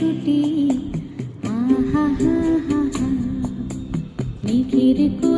ছুটি। আহা হা হা হা। নিখির কো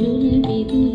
will be.